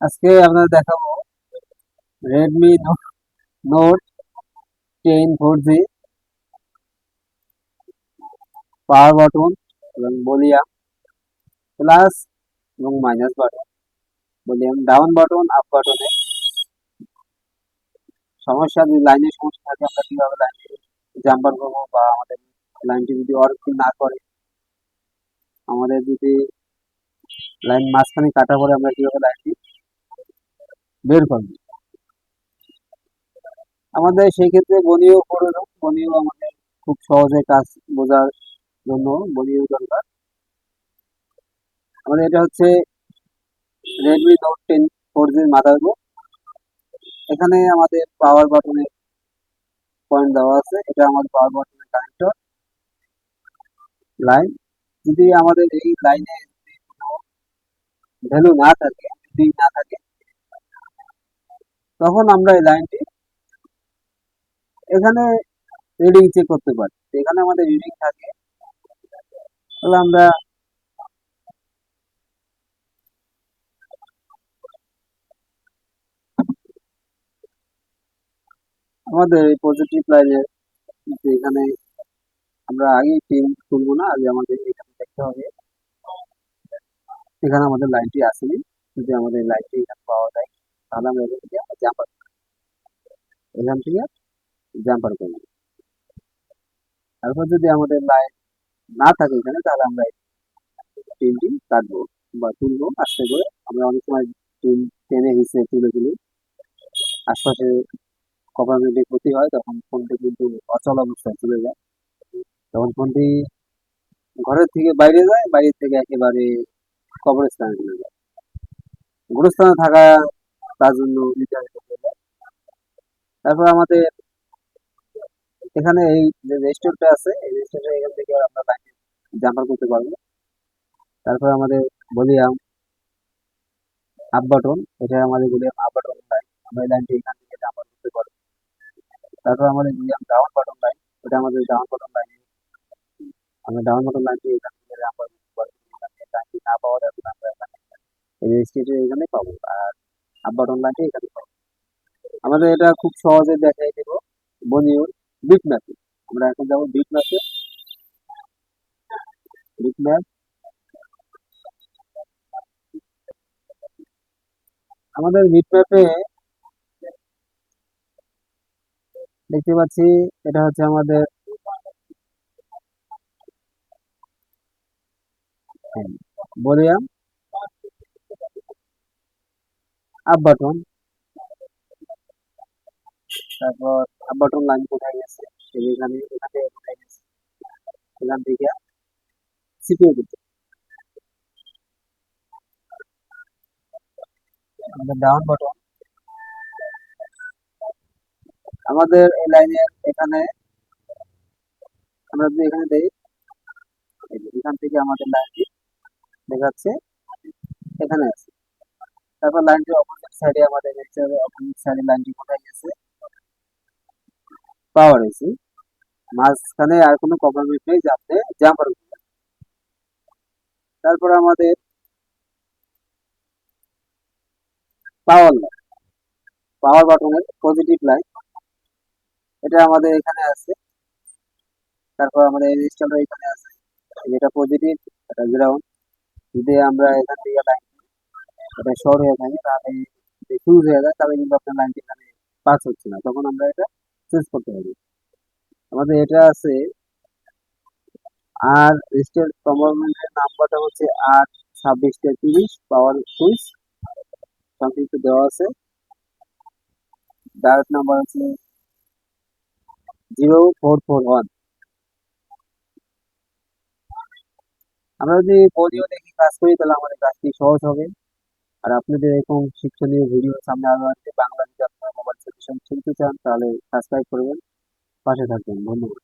আজকে আপনাদের দেখাবো Redmi note ten four G power button এবং ভলিউম প্লাস এবং minus button volume down button up বাটনে সমস্যা যদি লাইনের সমস্যা থাকে, আমরা কীভাবে লাইনটি জাম্পার করব বা আমাদের লাইনটি যদি ওয়ার্কিং না করে? আমাদের যদি লাইন মাঝখানে কাটা পরে আমরা কীভাবে লাইনটি বের করব আমাদের সেই ক্ষেত্রে করে দাও। বনিও আমাদের খুব সহজে কাজ বোঝার জন্য বনিও দরকার। আমাদের এটা হচ্ছে রেডমি নোট টেন ফোর জির মাদারবোর্ড এখানে আমাদের পাওয়ার বাটনের পয়েন্ট দেওয়া আছে। এটা আমাদের পাওয়ার বাটনের কানেক্টর লাইন যদি আমাদের এই লাইনে ভ্যালু না থাকে না তখন আমরা এই লাইনটি এখানে রিডিং চেক করতে পারি। এখানে আমাদের রিডিং থাকে। তাহলে আমরা আমাদের এই পজিটিভ লাইনের এখানে আমরা আগে পিন তুলবো না, আগে আমাদের এখানে দেখতে হবে। এখানে আমাদের লাইনটি আসেনি। যদি আমাদের লাইনটি এখানে পাওয়া যায়। তাহলে আমরা এখান থেকে জাম্পার এখান থেকে জাম্পার করব তারপর যদি আমাদের লাইন না থাকে এখানে, তাহলে আমরা পিনটি কাটবো বা তুলবো। আস্তে করে আমরা অনেক সময় পিন টেনে হিসেবে তুলে তুলি। আশপাশে কপার মেটে ক্ষতি হয়, তখন ফোনটি কিন্তু অচল অবস্থায় চলে যায়। তখন ফোনটি ঘরের থেকে বাইরে যায়, বাইরে থেকে একেবারে কবরস্থানে চলে যায়। গুরুস্থানে থাকা তার জন্য তারপর আমাদের এখানে এই যে রেজিস্টারটা আছে, এই রেজিস্টারটা এখান থেকে আমরা লাইনে জাম্পার করতে পারব। তারপর আমাদের ভলিউম আপ বাটন এটা আমাদের ভলিউম আপ বাটন লাইন আমরা এই লাইনটি এখান থেকে জাম্পার করতে পারব। তারপর আমাদের ভলিউম ডাউন বাটন লাইন এটা আমাদের ডাউন বাটন লাইন আমরা ডাউন বাটন লাইনটি এখান থেকে জাম্পার করতে পারব। লাইনটি না পাওয়া যাবে, আমরা এখানে এই রেজিস্ট্রেটর এখানে পাবো। আর আপ বাটন এখানে আমাদের এটা খুব সহজে দেখাই দেবো। বনিউর বিট ম্যাপে আমরা এখন যাব বিট ম্যাপে বিট ম্যাপ আমাদের বিট ম্যাপে দেখতে পাচ্ছি, এটা হচ্ছে আমাদের ভলিউম আপ বাটন তারপর আপ বাটন লাইন কোথায় গেছে? এখানে এখানে কোথায় গেছে। এখান থেকে ডাউন বাটন আমাদের এই লাইনের এখানে, আমরা যদি এখানে দেই এখান থেকে আমাদের লাইনটি দেখাচ্ছে, এখানে আছে। তারপর লাইনটি অপোজিট সাইডে আমাদের দেখতে হবে অপোজিট সাইডে লাইনটি কোথায় গেছে। পাওয়ার এসি মাঝখানে আর কোনো কম্প্রোমাইজ নেই, যাতে জাম্পার তারপর আমাদের পাওয়ার লাইন পাওয়ার বাটনের পজিটিভ লাইন এটা আমাদের এখানে আছে। তারপর আমাদের রেজিস্টারটা এখানে আছে। যেটা পজিটিভ এটা গ্রাউন্ড যদি আমরা এখান থেকে লাইন এটা শর্ট হয়ে থাকে তাহলে ফিউজ হয়ে যায়, তাহলে কিন্তু আপনার লাইনটি এখানে পাস হচ্ছে না। তখন আমরা এটা চেঞ্জ করতে পারি। আমাদের এটা আছে আর রেজিস্টার কম্পার্টমেন্টের নাম্বারটা হচ্ছে আট ছাব্বিশ তেত্রিশ পাওয়ার সুইচ সংক্ষিপ্ত দেওয়া আছে। ডাইরেক্ট নাম্বার হচ্ছে জিরো ফোর ফোর ওয়ান আমরা যদি বডিও দেখি কাজ করি, তাহলে আমাদের কাজটি সহজ হবে। আর আপনাদের এরকম শিক্ষণীয় ভিডিও সামনে আরও আছে, বাংলা যদি আপনারা মোবাইল সলিউশন শুনতে চান, তাহলে সাবস্ক্রাইব করবেন। পাশে থাকবেন। ধন্যবাদ।